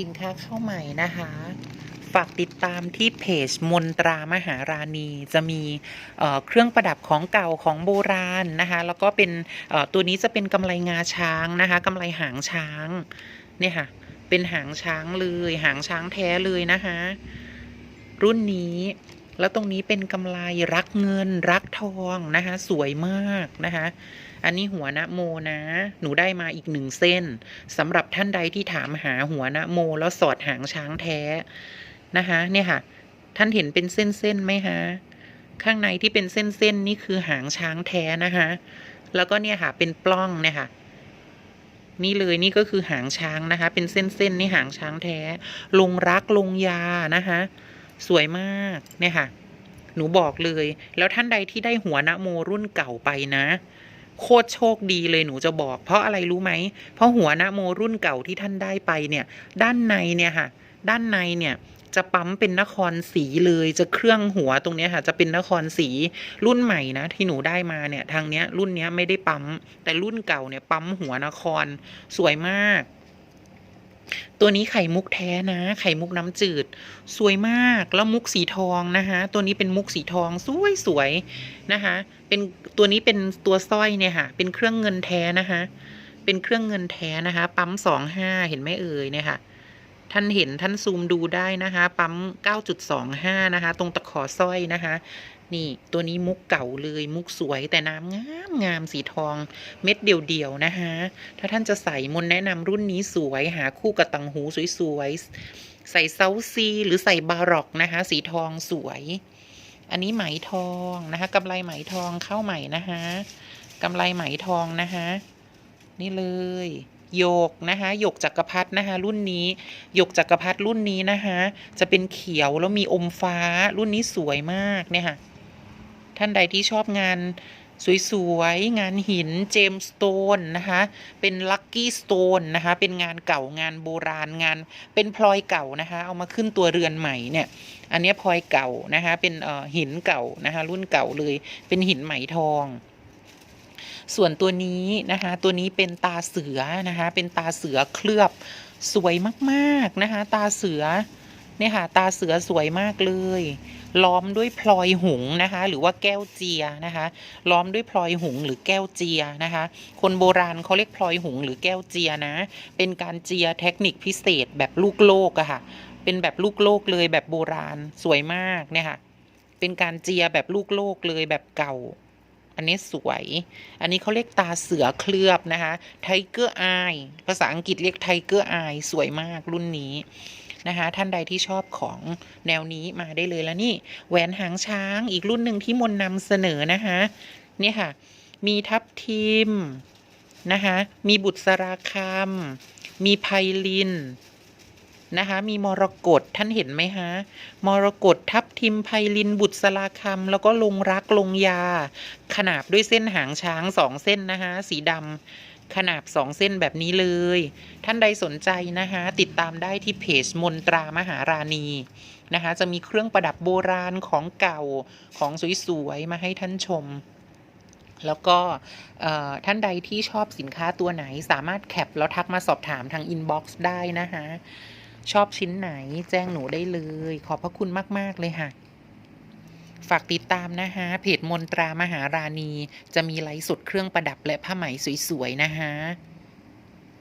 สินค้าเข้าใหม่นะคะ ฝากติดตามที่เพจมนตรามหาราณี จะมีเเครื่องประดับของเก่าของโบราณนะคะ แล้วก็เป็นตัวนี้จะเป็นกำไรงาช้างนะคะกำไรหางช้างเนี่ยค่ะ เป็นหางช้างเลย หางช้างแท้เลยนะคะ รุ่นนี้ แล้วตรงนี้เป็นกำไรรักเงินรักทองนะคะ สวยมากนะคะ อันนี้หัวนะโมนะ หนูได้มาอีกหนึ่งเส้นสำหรับท่านใดที่ถามหาหัวนะโม แล้วสอดหางช้างแท้นะคะ เนี่ยค่ะ ท่านเห็นเป็นเส้นๆไหมฮะข้างในที่เป็นเส้นๆนี่คือหางช้างแท้นะคะแล้วก็เนี่ยค่ะเป็นปล้องเนี่ยค่ะนี่เลยนี่ก็คือหางช้างนะคะ เป็นเส้นๆนี่หางช้างแท้ ลงรักลงยานะคะ สวยมากเนี่ยค่ะ หนูบอกเลย แล้วท่านใดที่ได้หัวนะโมรุ่นเก่าไปนะ โคตรโชคดีเลยหนูจะบอก เพราะอะไรรู้ไหม เพราะหัวนะโมรุ่นเก่าที่ท่านได้ไปเนี่ย ด้านในเนี่ยค่ะ ด้านในเนี่ยจะปั๊มเป็นนครสีเลยจะเครื่องหัวตรงนี้ค่ะ จะเป็นนครสีรุ่นใหม่นะ ที่หนูได้มาเนี่ย ทางเนี้ยรุ่นเนี้ยไม่ได้ปั๊มแต่รุ่นเก่าเนี่ยปั๊มหัวนครสวยมาก ตัวนี้ไข่มุกแท้นะ ไข่มุกน้ำจืด สวยมากแล้วมุกสีทองนะคะ ตัวนี้เป็นมุกสีทองสวยสวยๆนะคะ เป็นตัวนี้เป็นตัวสร้อยเนี่ยค่ะ เป็นเครื่องเงินแท้นะคะ เป็นเครื่องเงินแท้นะคะ ปั๊มสองห้าเห็นไหมเอ่ยเนี่ยค่ะ ท่านเห็นท่านซูมดูได้นะคะ ปั๊ม 9.25 นะคะ ตรงตะขอสร้อยนะคะ นี่ตัวนี้มุกเก่าเลยมุกสวยแต่น้ำงามงามสีทอง เม็ดเดี่ยวๆนะคะถ้าท่านจะใส่มนแนะนำรุ่นนี้สวยหาคู่กับตังหูสวยๆ ใส่เซาซีหรือใส่บาร็อกนะคะ สีทองสวย อันนี้ไหมทองนะคะกำไรไหมทองเข้าใหม่นะคะกำไรไหมทองนะคะนี่เลยหยกนะคะหยกจักรพรรดินะคะรุ่นนี้หยกจักรพรรดิรุ่นนี้นะคะจะเป็นเขียวแล้วมีอมฟ้ารุ่นนี้สวยมากเนี่ยค่ะ ท่านใดที่ชอบงานสวยๆ งานหินเจมสโตนนะคะ เป็นลัคกี้สโตนนะคะ เป็นงานเก่างานโบราณงาน เป็นพลอยเก่านะคะ เอามาขึ้นตัวเรือนใหม่เนี่ย อันนี้พลอยเก่านะคะ เป็นหินเก่านะคะ รุ่นเก่าเลย เป็นหินไหมทอง ส่วนตัวนี้นะคะ ตัวนี้เป็นตาเสือนะคะ เป็นตาเสือเคลือบสวยมากๆนะคะ ตาเสือเนี่ยค่ะ ตาเสือสวยมากเลย ล้อมด้วยพลอยหุงนะคะ หรือว่าแก้วเจียนะคะ ล้อมด้วยพลอยหุงหรือแก้วเจียนะคะ คนโบราณเขาเรียกพลอยหุงหรือแก้วเจียนะ เป็นการเจียเทคนิคพิเศษแบบลูกโลกอะค่ะ เป็นแบบลูกโลกเลยแบบโบราณสวยมากเนี่ยค่ะ เป็นการเจียแบบลูกโลกเลยแบบเก่าอันนี้สวย อันนี้เขาเรียกตาเสือเคลือบนะคะ ไทเกอร์อาย ภาษาอังกฤษเรียกไทเกอร์อาย สวยมากรุ่นนี้ นะคะท่านใดที่ชอบของแนวนี้มาได้เลยแล้วนี่แหวนหางช้างอีกรุ่นหนึ่งที่มนนำเสนอนะคะนี่ค่ะ มีทับทิมนะคะมีบุตรสราคำมีไพลินนะคะมีมรกตท่านเห็นไหมฮะมรกตทับทิมไพลินบุตรสลาคำแล้วก็ลงรักลงยา ขนาบด้วยเส้นหางช้างสองเส้นนะคะสีดำ ขนาบสองเส้นแบบนี้เลย ท่านใดสนใจนะคะติดตามได้ที่เพจมนตรามหาราณีนะคะจะมีเครื่องประดับโบราณของเก่าของสวยๆมาให้ท่านชม แล้วก็ท่านใดที่ชอบสินค้าตัวไหนสามารถแคปแล้วทักมาสอบถามทางอินบ็อกซ์ได้นะคะชอบชิ้นไหนแจ้งหนูได้เลย ขอบพระคุณมาก ๆ เลยค่ะ ฝากติดตามนะคะเพจมนตรามหาราณี จะมีไลฟ์สดเครื่องประดับและผ้าไหมสวยๆนะคะ